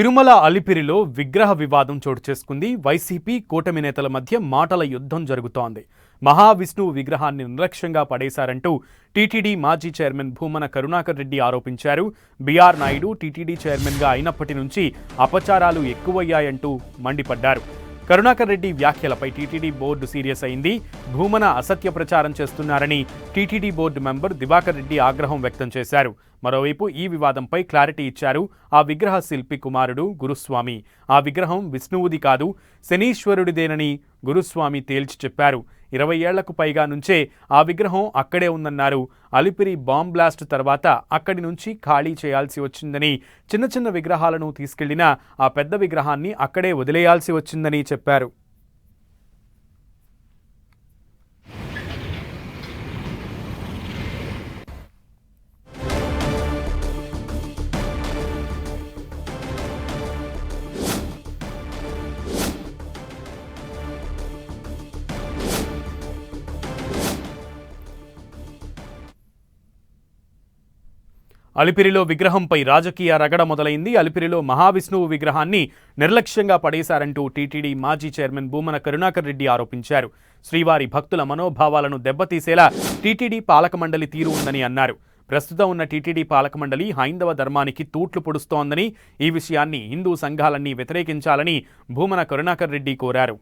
తిరుమల అలిపిరిలో విగ్రహ వివాదం చోటు చేసుకుంది. వైసీపీ కూటమి నేతల మధ్య మాటల యుద్ధం జరుగుతోంది. మహావిష్ణువు విగ్రహాన్ని నిర్లక్ష్యంగా పడేశారంటూ టీటీడీ మాజీ చైర్మన్ భూమన కరుణాకర్ రెడ్డి ఆరోపించారు. బీఆర్ నాయుడు టీటీడీ చైర్మన్గా అయినప్పటి నుంచి అపచారాలు ఎక్కువయ్యాయంటూ మండిపడ్డారు. కరుణాకర్ రెడ్డి వ్యాఖ్యలపై టీటీడీ బోర్డు సీరియస్ అయింది. భూమన అసత్య ప్రచారం చేస్తున్నారని TTD board member Diwakar Reddy ఆగ్రహం వ్యక్తం చేశారు. మరోవైపు ఈ వివాదంపై క్లారిటీ ఇచ్చారు ఆ విగ్రహ శిల్పి కుమారుడు గురుస్వామి. ఆ విగ్రహం విష్ణువుది కాదు శనీశ్వరుడిదేనని గురుస్వామి తేల్చి చెప్పారు. ఇరవై ఏళ్ళకు పైగా నుంచే ఆ విగ్రహం అక్కడే ఉందన్నారు. అలిపిరి బాంబ్ బ్లాస్ట్ తర్వాత అక్కడి నుంచి ఖాళీ చేయాల్సి వచ్చిందని చిన్న చిన్న విగ్రహాలను తీసుకెళ్ళినా ఆ పెద్ద విగ్రహాన్ని అక్కడే వదిలేయాల్సి వచ్చిందని చెప్పారు. అలిపిరిలో విగ్రహంపై రాజకీయ రగడ మొదలైంది. అలిపిరిలో మహావిష్ణువు విగ్రహాన్ని నిర్లక్ష్యంగా పడేశారంటూ టీటీడీ మాజీ చైర్మన్ భూమన కరుణాకర్ రెడ్డి ఆరోపించారు. శ్రీవారి భక్తుల మనోభావాలను దెబ్బతీసేలా టీటీడీ పాలక మండలి తీరు ఉందని అన్నారు. ప్రస్తుతం ఉన్న టీటీడీ పాలక మండలి హైందవ ధర్మానికి తూట్లు పొడుస్తోందని ఈ విషయాన్ని హిందూ సంఘాలన్నీ వ్యతిరేకించాలని భూమన కరుణాకర్ రెడ్డి కోరారు.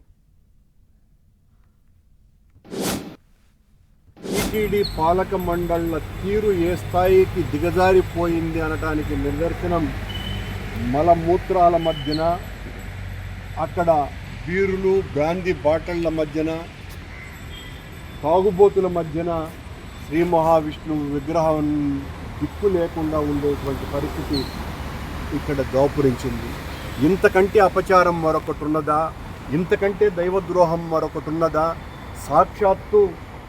టీటీడీ పాలక మండళ్ళ తీరు ఏ స్థాయికి దిగజారిపోయింది అనటానికి నిదర్శనం మలమూత్రాల మధ్యన అక్కడ బీరులు బ్రాందీ బాటళ్ళ మధ్యన తాగుబోతుల మధ్యన శ్రీ మహావిష్ణువు విగ్రహం దిక్కు లేకుండా ఉండేటువంటి పరిస్థితి ఇక్కడ దాపురించింది. ఇంతకంటే అపచారం మరొకటి ఉన్నదా? ఇంతకంటే దైవద్రోహం మరొకటి ఉన్నదా? సాక్షాత్తు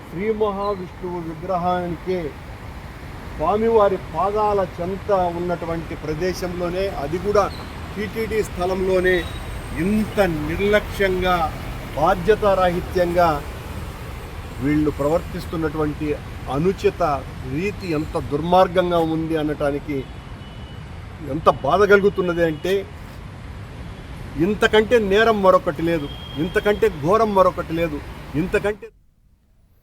శ్రీ మహావిష్ణువు విగ్రహానికే స్వామివారి పాదాల చెంత ఉన్నటువంటి ప్రదేశంలోనే అది కూడా టీటీడీ స్థలంలోనే ఇంత నిర్లక్ష్యంగా బాధ్యతారాహిత్యంగా వీళ్ళు ప్రవర్తిస్తున్నటువంటి అనుచిత రీతి ఎంత దుర్మార్గంగా ఉంది అనటానికి ఎంత బాధ కలుగుతున్నది అంటే ఇంతకంటే నేరం మరొకటి లేదు ఇంతకంటే ఘోరం మరొకటి లేదు ఇంతకంటే